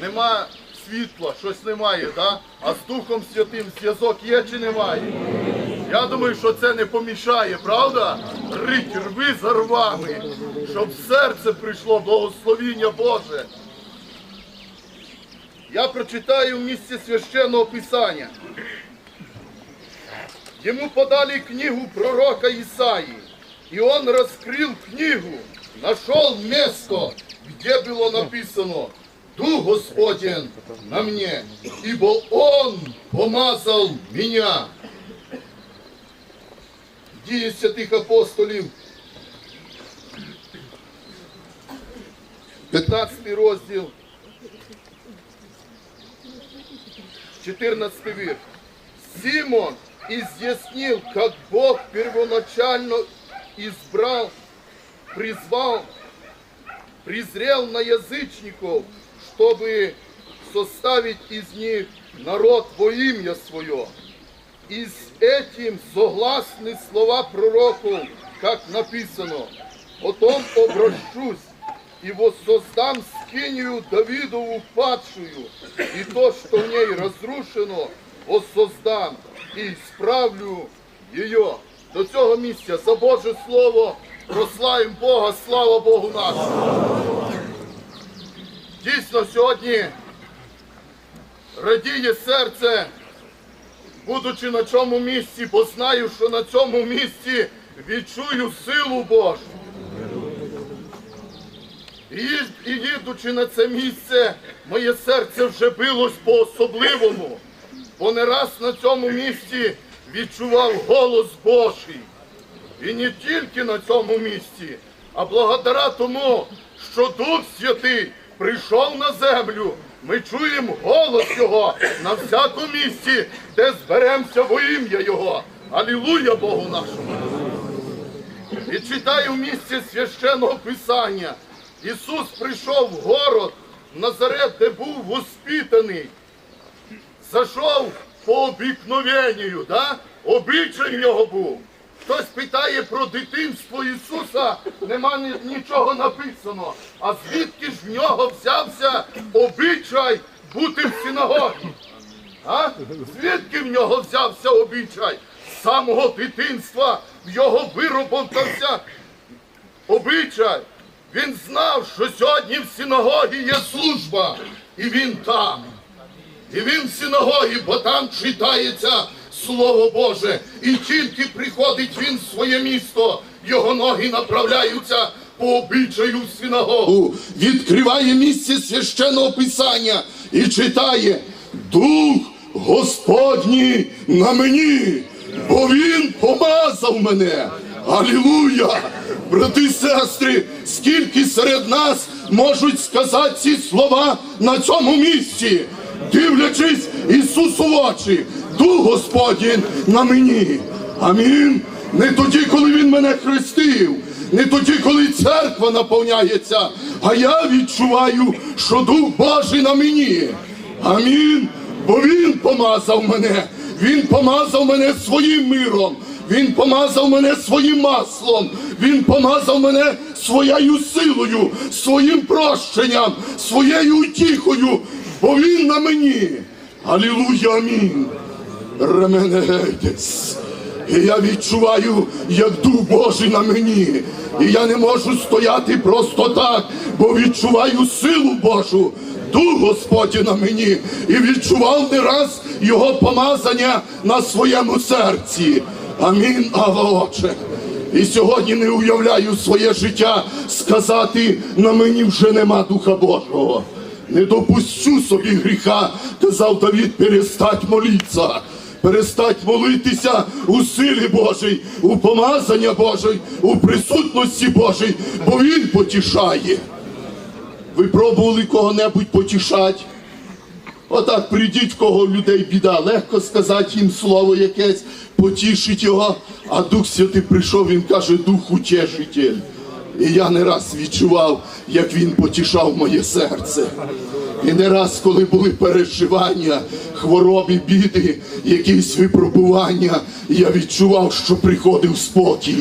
нема світла, щось немає, да? а з Духом Святим зв'язок є чи немає? Я думаю, що це не помішає, правда? Рить рви за рвами, щоб в серце прийшло благословіння Боже. Я прочитаю в місці священного писання. Ему подали книгу пророка Исаии, и он раскрыл книгу, нашел место, где было написано «Дух Господень на мне, ибо Он помазал меня». Дії святих апостолів, 15 розділ, 14 вірш. Симон изъяснил, как Бог первоначально избрал, призвал, презрел на язычников, чтобы составить из них народ во имя свое. И с этим согласны слова пророков, как написано, «Потом обращусь и воссоздам скинию Давидову падшую, и то, что в ней разрушено, воссоздам і справлю її. До цього місця за Боже Слово прославимо Бога, слава Богу нашому. Дійсно, сьогодні радіє серце, будучи на цьому місці, бо знаю, що на цьому місці відчую силу Божу. І, їдучи на це місце, моє серце вже билось по-особливому, бо не раз на цьому місці відчував голос Божий. І не тільки на цьому місці, а благодаря тому, що Дух Святий прийшов на землю. Ми чуємо голос Його на всякому місці, де зберемося во ім'я Його. Алілуя Богу нашому! І читаю в місці священного писання. Ісус прийшов в город Назарет, де був воспитаний. Зайшов по обікновенню, да? обичай в нього був. Хтось питає про дитинство Ісуса, нема нічого написано. А звідки ж в нього взявся обичай бути в синагогі? А? Звідки в нього взявся обичай? З самого дитинства в його вироботався обичай. Він знав, що сьогодні в синагогі є служба, і він там. І він в синагогі, бо там читається Слово Боже. І тільки приходить він в своє місто, його ноги направляються по обичаю синагогу. Відкриває місце священного писання і читає Дух Господній на мені, бо він помазав мене. Алілуя! Брати і сестри, скільки серед нас можуть сказати ці слова на цьому місці, дивлячись Ісусу в очі, Дух Господень на мені. Амінь. Не тоді, коли Він мене хрестив, не тоді, коли церква наповняється, а я відчуваю, що Дух Божий на мені. Амінь. Бо Він помазав мене. Він помазав мене своїм миром. Він помазав мене своїм маслом. Він помазав мене своєю силою, своїм прощенням, своєю утіхою, бо він на мені. Алілуя, амінь. Ременегейдес. І я відчуваю, як Дух Божий на мені. І я не можу стояти просто так, бо відчуваю силу Божу. Дух Господь на мені. І відчував не раз його помазання на своєму серці. Амінь, Ава Отче. І сьогодні не уявляю своє життя сказати, на мені вже нема Духа Божого. Не допущу собі гріха, казав Давід, перестать молитися. Перестать молитися у силі Божій, у помазання Божій, у присутності Божій, бо Він потішає. Ви пробували кого-небудь потішати? Отак прийдіть, в кого в людей біда. Легко сказати їм слово якесь, потішить його, а Дух Святий прийшов, він каже, Дух утешитель. І я не раз відчував, як він потішав моє серце. І не раз, коли були переживання, хвороби, біди, якісь випробування, я відчував, що приходив спокій.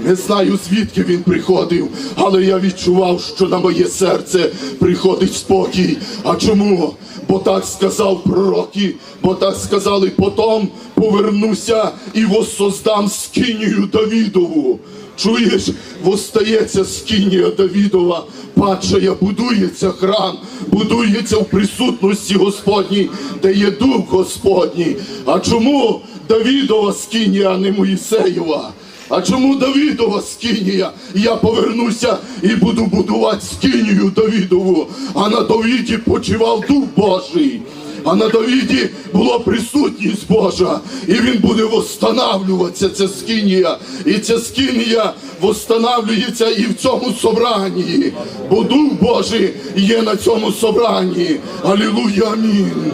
Не знаю, звідки він приходив, але я відчував, що на моє серце приходить спокій. А чому? Бо так сказав пророки, бо так сказали потом повернуся і воссоздам скинію Давідову. Чуєш, восстається скинія Давідова, падшая, будується храм, будується в присутності Господній, де є дух Господній. А чому Давідова скинія, а не Моїсеєва? А чому Давідова скинія? Я повернуся і буду будувати скинію Давідову, а на Давіді почивав Дух Божий. А на Давіді була присутність Божа, і він буде восстанавлюватися, ця скинія. І ця скинія восстанавлюється і в цьому собранні, бо Дух Божий є на цьому собранні. Алілуя, амінь.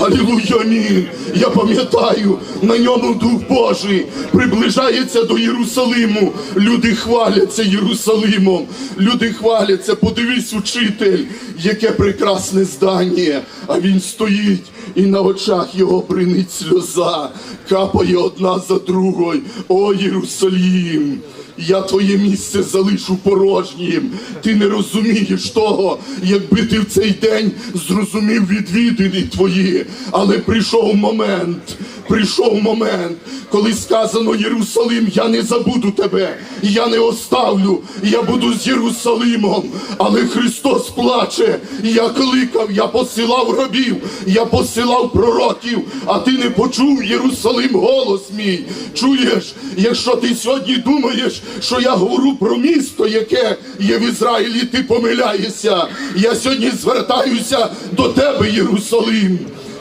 Алілуя, амінь. Я пам'ятаю, на ньому Дух Божий приближається до Єрусалиму. Люди хваляться Єрусалимом. Люди хваляться. Подивись, учитель, яке прекрасне здання. А він стоїть і на очах його бринить сльоза, капає одна за другою. О, Єрусалім! Я твоє місце залишу порожнім. Ти не розумієш того, якби ти в цей день зрозумів відвідини твої. Але прийшов момент, прийшов момент, коли сказано Єрусалим, я не забуду тебе, я не оставлю, я буду з Єрусалимом. Але Христос плаче. Я кликав, я посилав рабів, я посилав пророків, а ти не почув Єрусалим голос мій. Чуєш, якщо ти сьогодні думаєш, що я говорю про місто, яке є в Ізраїлі, ти помиляєшся. Я сьогодні звертаюся до тебе, Єрусалим.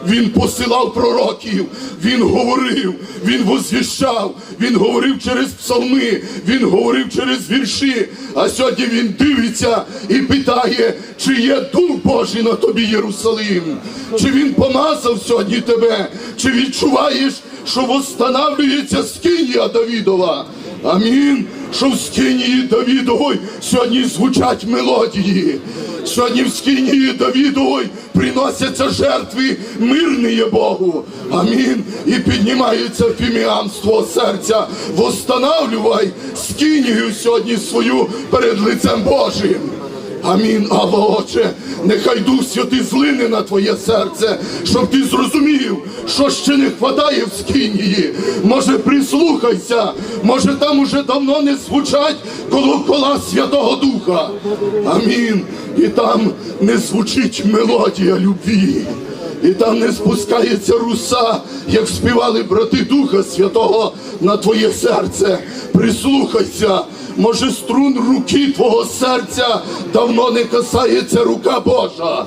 Він посилав пророків, він говорив, він возвіщав, він говорив через псалми, він говорив через вірші. А сьогодні він дивиться і питає, чи є Дух Божий на тобі, Єрусалим, чи він помазав сьогодні тебе, чи відчуваєш, що восстанавлюється скинія Давідова. Амінь. Що в скинії Давідової сьогодні звучать мелодії. Сьогодні в скинії Давідової приносяться жертви мирні Богу. Амінь. І піднімається фіміамство серця. Восстанавлювай скинію сьогодні свою перед лицем Божим. Амінь, Або Отче, нехай Дух Святий злине на твоє серце, щоб ти зрозумів, що ще не хватає в скинії. Може, прислухайся, може там уже давно не звучать колокола Святого Духа. Амінь. І там не звучить мелодія любві. І там не спускається руса, як співали брати Духа Святого на твоє серце. Прислухайся, може струн руки твого серця давно не касається рука Божа.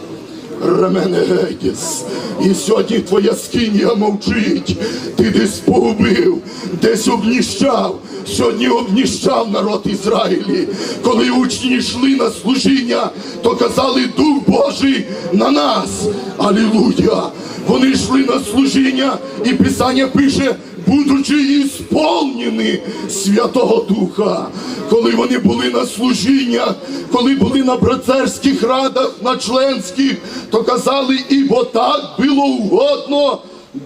Ремене Гедіс, і сьогодні твоя скинія мовчить. Ти десь погубив, десь обніщав. Сьогодні обніщав народ Ізраїлі. Коли учні йшли на служіння, то казали Дух Божий на нас. Алілуя! Вони йшли на служіння, і Писання пише, будучи ісполнені Святого Духа, коли вони були на служіннях, коли були на братерських радах, на членських, то казали, ібо так було угодно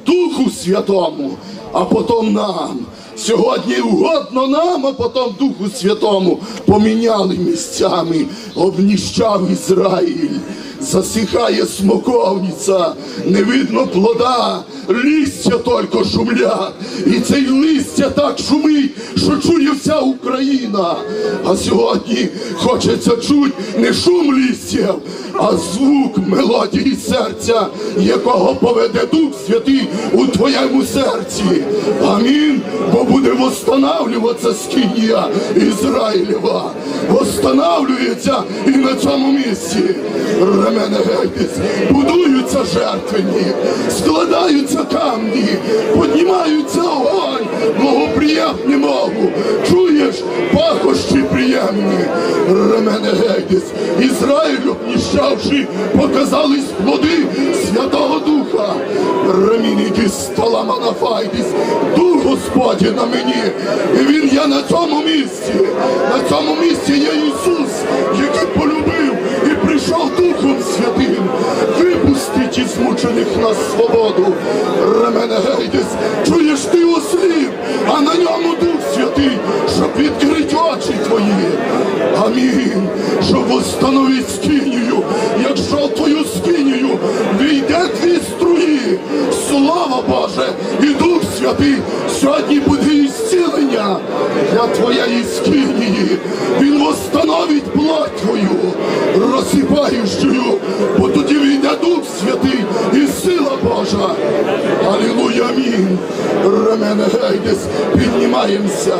Духу Святому, а потім нам. Сьогодні угодно нам, а потім Духу Святому поміняли місцями, обніщав Ізраїль. Засихає смоковниця, не видно плода, листя тільки шумлять. І цей листя так шумить, що чує вся Україна. А сьогодні хочеться чуть не шум листів, а звук мелодії серця, якого поведе Дух Святий у твоєму серці. Амінь. Бо буде восстанавлюватися скинія Ізраїлева. Восстанавлюється і на цьому місці. Ремене гейбіс. Будуються жертвені, складаються камні, піднімаються огонь, благоприємні мову. Чуєш, пахощі приємні. Ремене гейбіс. Ізраїль, обніщавши, показались плоди Святого Духа. Ремініки сталаманафайдіс. Дух Господь Господь на мені. І Він є на цьому місці. На цьому місці є Ісус, який полюбив і прийшов Духом Святим. Випустить із змучених на свободу. Ремене Щоб восстановити скинію, як жовтою скинію, війде дві струї. Слава Боже! І Дух Святий сьогодні буде ісцілення для твоєї скинії. Він восстановить плоть твою, розсипаючою, бо тоді війде Дух Святий і сила Божа. Алілуя, амінь. Ремене Гейдес, піднімаємося.